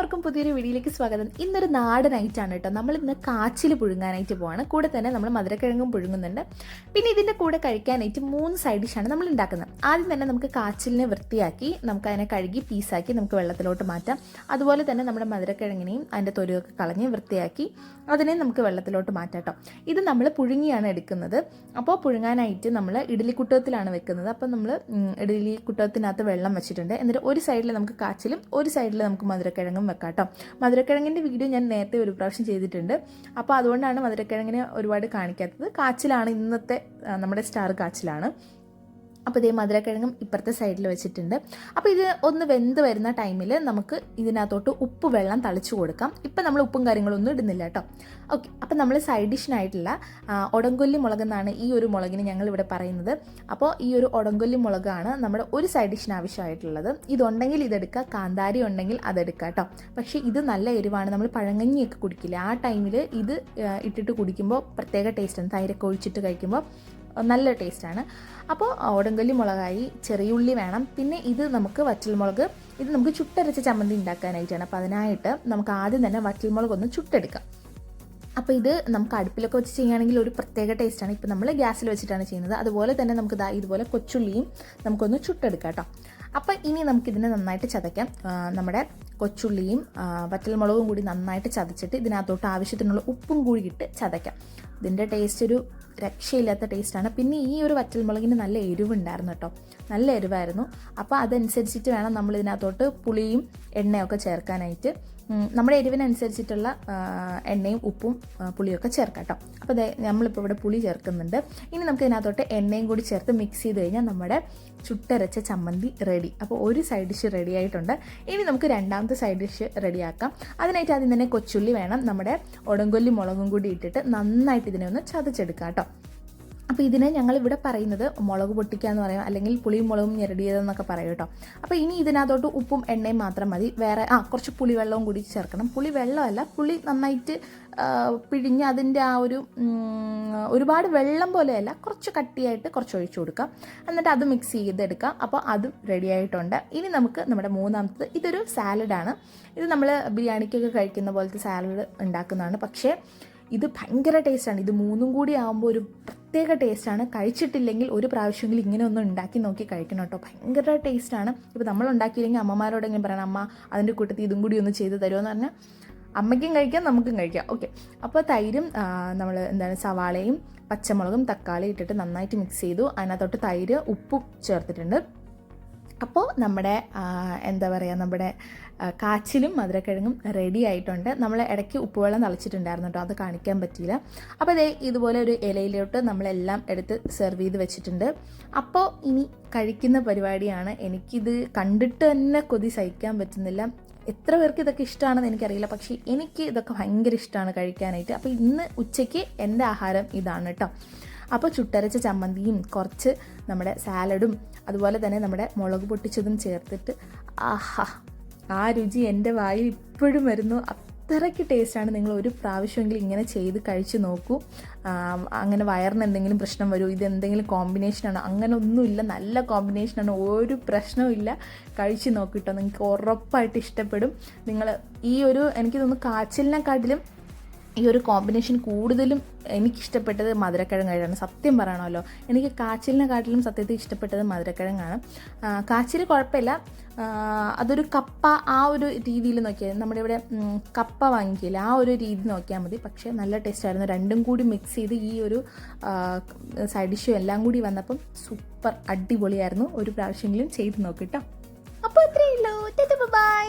എല്ലാവർക്കും പുതിയൊരു വീഡിയോയിലേക്ക് സ്വാഗതം. ഇന്നൊരു നാടൻ ഐറ്റാണ് കേട്ടോ. നമ്മൾ ഇന്ന് കാച്ചിൽ പുഴുങ്ങാനായിട്ട് പോവാണ്. കൂടെ തന്നെ നമ്മൾ മധുരക്കിഴങ്ങും പുഴുങ്ങുന്നുണ്ട്. പിന്നെ ഇതിന്റെ കൂടെ കഴിക്കാനായിട്ട് മൂന്ന് സൈഡ് ഡിഷാണ് നമ്മൾ ഉണ്ടാക്കുന്നത്. ആദ്യം തന്നെ നമുക്ക് കാച്ചിലിനെ വൃത്തിയാക്കി നമുക്ക് അതിനെ കഴുകി പീസാക്കി നമുക്ക് വെള്ളത്തിലോട്ട് മാറ്റാം. അതുപോലെ തന്നെ നമ്മുടെ മധുരക്കിഴങ്ങിനെയും അതിന്റെ തൊലിയൊക്കെ കളഞ്ഞ് വൃത്തിയാക്കി അതിനെ നമുക്ക് വെള്ളത്തിലോട്ട് മാറ്റാം കേട്ടോ. ഇത് നമ്മൾ പുഴുങ്ങിയാണ് എടുക്കുന്നത്. അപ്പോൾ പുഴുങ്ങാനായിട്ട് നമ്മൾ ഇഡ്ഡലി കുട്ടത്തിലാണ് വെക്കുന്നത്. അപ്പോൾ നമ്മൾ ഇഡ്ഡലി കുട്ടത്തിനകത്ത് വെള്ളം വെച്ചിട്ടുണ്ട്. എന്നിട്ട് ഒരു സൈഡിൽ നമുക്ക് കാച്ചിലും ഒരു സൈഡിൽ നമുക്ക് മധുരക്കിഴങ്ങും വെക്കാം കേട്ടോ മധുരക്കിഴങ്ങിന്റെ വീഡിയോ ഞാൻ നേരത്തെ ഒരു പ്രാവശ്യം ചെയ്തിട്ടുണ്ട്. അപ്പോൾ അതുകൊണ്ടാണ് മധുരക്കിഴങ്ങിനെ ഒരുപാട് കാണിക്കാത്തത്. കാച്ചിലാണ് ഇന്നത്തെ നമ്മുടെ സ്റ്റാർ കാച്ചിലാണ്. അപ്പോൾ ഇതേ മധുരക്കിഴങ്ങും ഇപ്പുറത്തെ സൈഡിൽ വെച്ചിട്ടുണ്ട്. അപ്പോൾ ഇത് ഒന്ന് വെന്ത് വരുന്ന ടൈമിൽ നമുക്ക് ഇതിനകത്തോട്ട് ഉപ്പ് വെള്ളം തളിച്ചു കൊടുക്കാം. ഇപ്പം നമ്മൾ ഉപ്പും കാര്യങ്ങളൊന്നും ഇടുന്നില്ല കേട്ടോ. ഓക്കെ അപ്പോൾ നമ്മൾ സൈഡ് ഡിഷിനായിട്ടുള്ള ഒടങ്കൊല്ലി മുളക് എന്നാണ് ഈ ഒരു മുളകിന് ഞങ്ങൾ ഇവിടെ പറയുന്നത്. അപ്പോൾ ഈ ഒരു ഒടങ്കൊല്ലി മുളകാണ് നമ്മുടെ ഒരു സൈഡ് ഡിഷിന് ആവശ്യമായിട്ടുള്ളത്. ഇതുണ്ടെങ്കിൽ ഇതെടുക്കുക കാന്താരി ഉണ്ടെങ്കിൽ അതെടുക്കുക കേട്ടോ. പക്ഷേ ഇത് നല്ല എരിവാണ്. നമ്മൾ പഴങ്ങഞ്ഞിയൊക്കെ കുടിക്കില്ല? ആ ടൈമിൽ ഇത് ഇട്ടിട്ട് കുടിക്കുമ്പോൾ പ്രത്യേക ടേസ്റ്റാണ് തൈരൊക്കെ ഒഴിച്ചിട്ട് കഴിക്കുമ്പോൾ നല്ല ടേസ്റ്റാണ്. അപ്പോൾ ഓടങ്കല്ലി മുളകായി ചെറിയുള്ളി വേണം. പിന്നെ ഇത് നമുക്ക് വറ്റൽമുളക് ഇത് നമുക്ക് ചുട്ടരച്ച ചമ്മന്തി ഉണ്ടാക്കാനായിട്ടാണ്. അപ്പോൾ അതിനായിട്ട് നമുക്ക് ആദ്യം തന്നെ വറ്റൽമുളക് ഒന്ന് ചുട്ടെടുക്കാം. അപ്പോൾ ഇത് നമുക്ക് അടുപ്പിലൊക്കെ വെച്ച് ചെയ്യുകയാണെങ്കിൽ ഒരു പ്രത്യേക ടേസ്റ്റാണ്. ഇപ്പോൾ നമ്മൾ ഗ്യാസിൽ വെച്ചിട്ടാണ് ചെയ്യുന്നത്. അതുപോലെ തന്നെ നമുക്ക് ദാ ഇതുപോലെ കൊച്ചുള്ളിയും നമുക്കൊന്ന് ചുട്ടെടുക്കാം കേട്ടോ. അപ്പോൾ ഇനി നമുക്കിതിനെ നന്നായിട്ട് ചതയ്ക്കാം. നമ്മുടെ കൊച്ചുള്ളിയും വറ്റൽമുളകും കൂടി നന്നായിട്ട് ചതച്ചിട്ട് ഇതിനകത്തോട്ട് ആവശ്യത്തിനുള്ള ഉപ്പും കൂടി ഇട്ട് ചതയ്ക്കാം. ഇതിന്റെ ടേസ്റ്റ് ഒരു രക്ഷയില്ലാത്ത ടേസ്റ്റാണ് പിന്നെ ഈ ഒരു വറ്റൽമുളകിന് നല്ല എരിവുണ്ടായിരുന്നു കേട്ടോ. നല്ല എരിവായിരുന്നു. അപ്പോൾ അതനുസരിച്ചിട്ട് വേണം നമ്മൾ ഇതിനകത്തോട്ട് പുളിയും എണ്ണയൊക്കെ ചേർക്കാനായിട്ട്. നമ്മുടെ എരിവിനനുസരിച്ചിട്ടുള്ള എണ്ണയും ഉപ്പും പുളിയൊക്കെ ചേർക്കാം അപ്പോൾ അതെ നമ്മളിപ്പോൾ ഇവിടെ പുളി ചേർക്കുന്നുണ്ട്. ഇനി നമുക്ക് ഇതിനകത്തോട്ട് എണ്ണയും കൂടി ചേർത്ത് മിക്സ് ചെയ്ത് കഴിഞ്ഞാൽ നമ്മുടെ ചുട്ടരച്ച ചമ്മന്തി റെഡി അപ്പോൾ ഒരു സൈഡ് ഡിഷ് റെഡി ആയിട്ടുണ്ട്. ഇനി നമുക്ക് രണ്ടാമത്തെ സൈഡ് ഡിഷ് റെഡിയാക്കാം അതിനായിട്ട് ആദ്യം തന്നെ കൊച്ചുള്ളി വേണം. നമ്മുടെ ഒടങ്കൊല്ലി മുളകും കൂടി ഇട്ടിട്ട് നന്നായിട്ട് ഇതിനെ ഒന്ന് ചതച്ചെടുക്കാം കേട്ടോ അപ്പോൾ ഇതിനെ ഞങ്ങൾ ഇവിടെ പറയുന്നത് മുളക് പൊട്ടിക്കുക എന്ന് പറയാം അല്ലെങ്കിൽ പുളിയും മുളകും ഞെരടിയതെന്നൊക്കെ പറയും കേട്ടോ. അപ്പോൾ ഇനി ഇതിനകത്തോട്ട് ഉപ്പും എണ്ണയും മാത്രം മതി. വേറെ ആ കുറച്ച് പുളിവെള്ളവും കൂടി ചേർക്കണം. പുളി വെള്ളമല്ല പുളി നന്നായിട്ട് പിഴിഞ്ഞ് അതിന്റെ ആ ഒരു ഒരുപാട് വെള്ളം പോലെയല്ല കുറച്ച് കട്ടിയായിട്ട് കുറച്ച് ഒഴിച്ചു കൊടുക്കാം. എന്നിട്ട് അത് മിക്സ് ചെയ്തെടുക്കാം. അപ്പോൾ അതും റെഡി ആയിട്ടുണ്ട്. ഇനി നമുക്ക് നമ്മുടെ മൂന്നാമത്തത് ഇതൊരു സാലഡാണ് ഇത് നമ്മൾ ബിരിയാണിക്കൊക്കെ കഴിക്കുന്ന പോലത്തെ സാലഡ് ഉണ്ടാക്കുന്നതാണ്. പക്ഷേ ഇത് ഭയങ്കര ടേസ്റ്റാണ് ഇത് മൂന്നും കൂടി ആകുമ്പോൾ ഒരു പ്രത്യേക ടേസ്റ്റാണ്. കഴിച്ചിട്ടില്ലെങ്കിൽ ഒരു പ്രാവശ്യമെങ്കിലും ഇങ്ങനെ ഒന്ന് ഉണ്ടാക്കി നോക്കി കഴിക്കണം കേട്ടോ. ഭയങ്കര ടേസ്റ്റാണ്. ഇപ്പോൾ നമ്മൾ ഉണ്ടാക്കിയില്ലെങ്കിൽ അമ്മമാരോടെങ്കിലും പറയണം അമ്മ അതിന്റെ കൂട്ടത്തിൽ ഇതും കൂടി ഒന്ന് ചെയ്ത് തരുമോ? എന്ന് പറഞ്ഞാൽ അമ്മയ്ക്കും കഴിക്കാം നമുക്കും കഴിക്കാം. ഓക്കെ. അപ്പോൾ തൈരും നമ്മൾ എന്താണ് സവാളയും പച്ചമുളകും തക്കാളി ഇട്ടിട്ട് നന്നായിട്ട് മിക്സ് ചെയ്തു. അതിനകത്തോട്ട് തൈര് ഉപ്പും ചേർത്തിട്ടുണ്ട്. അപ്പോൾ നമ്മുടെ എന്താ പറയുക നമ്മുടെ കാച്ചിലും മധുരക്കിഴങ്ങും റെഡി ആയിട്ടുണ്ട്. നമ്മൾ ഇടയ്ക്ക് ഉപ്പുവെള്ളം തളിച്ചിട്ടുണ്ടായിരുന്നു കേട്ടോ അത് കാണിക്കാൻ പറ്റിയില്ല. അപ്പോൾ അതേ ഇതുപോലെ ഒരു ഇലയിലോട്ട് നമ്മളെല്ലാം എടുത്ത് സെർവ് ചെയ്ത് വെച്ചിട്ടുണ്ട്. അപ്പോൾ ഇനി കഴിക്കുന്ന പരിപാടിയാണ്. എനിക്കിത് കണ്ടിട്ട് തന്നെ കൊതി സഹിക്കാൻ പറ്റുന്നില്ല. എത്ര പേർക്ക് ഇതൊക്കെ ഇഷ്ടമാണെന്ന് എനിക്കറിയില്ല. പക്ഷേ എനിക്ക് ഇതൊക്കെ ഭയങ്കര ഇഷ്ടമാണ് കഴിക്കാനായിട്ട്. അപ്പോൾ ഇന്ന് ഉച്ചയ്ക്ക് എന്റെ ആഹാരം ഇതാണ് കേട്ടോ. അപ്പോൾ ചുട്ടരച്ച ചമ്മന്തിയും കുറച്ച് നമ്മുടെ സാലഡും അതുപോലെ തന്നെ നമ്മുടെ മുളക് പൊട്ടിച്ചതും ചേർത്തിട്ട് ആഹാ ആ രുചി എന്റെ വായിൽ ഇപ്പോഴും വരുന്നു. അത്രയ്ക്ക് ടേസ്റ്റാണ്. നിങ്ങൾ ഒരു പ്രാവശ്യമെങ്കിലും ഇങ്ങനെ ചെയ്ത് കഴിച്ച് നോക്കൂ. അങ്ങനെ വയറിന് എന്തെങ്കിലും പ്രശ്നം വരുമോ ഇത് എന്തെങ്കിലും കോമ്പിനേഷനാണോ അങ്ങനെ ഒന്നുമില്ല. നല്ല കോമ്പിനേഷനാണ് ഒരു പ്രശ്നവുമില്ല കഴിച്ച് നോക്കിട്ടോ നിങ്ങൾക്ക് ഉറപ്പായിട്ട് ഇഷ്ടപ്പെടും. നിങ്ങൾ ഈ ഒരു എനിക്ക് തോന്നുന്നു കാച്ചിലിനെക്കാട്ടിലും ഈ ഒരു കോമ്പിനേഷൻ കൂടുതലും എനിക്കിഷ്ടപ്പെട്ടത് മധുരക്കിഴങ്ങായിട്ടാണ്. സത്യം പറയണമല്ലോ. എനിക്ക് കാച്ചിലിനെക്കാട്ടിലും സത്യത്തിൽ ഇഷ്ടപ്പെട്ടത് മധുരക്കിഴങ്ങാണ്. കാച്ചിൽ കുഴപ്പമില്ല. അതൊരു കപ്പ ആ ഒരു രീതിയിൽ നോക്കിയാൽ നമ്മുടെ ഇവിടെ കപ്പ വാങ്ങിക്കില്ല. ആ ഒരു രീതി നോക്കിയാൽ മതി. പക്ഷേ നല്ല ടേസ്റ്റായിരുന്നു രണ്ടും കൂടി മിക്സ് ചെയ്ത് ഈ ഒരു സൈഡ് ഡിഷും എല്ലാം കൂടി വന്നപ്പം സൂപ്പർ അടിപൊളിയായിരുന്നു. ഒരു പ്രാവശ്യമെങ്കിലും ചെയ്ത് നോക്കിട്ടോ അപ്പോൾ ഇത്രയേ ഉള്ളൂ. ബൈ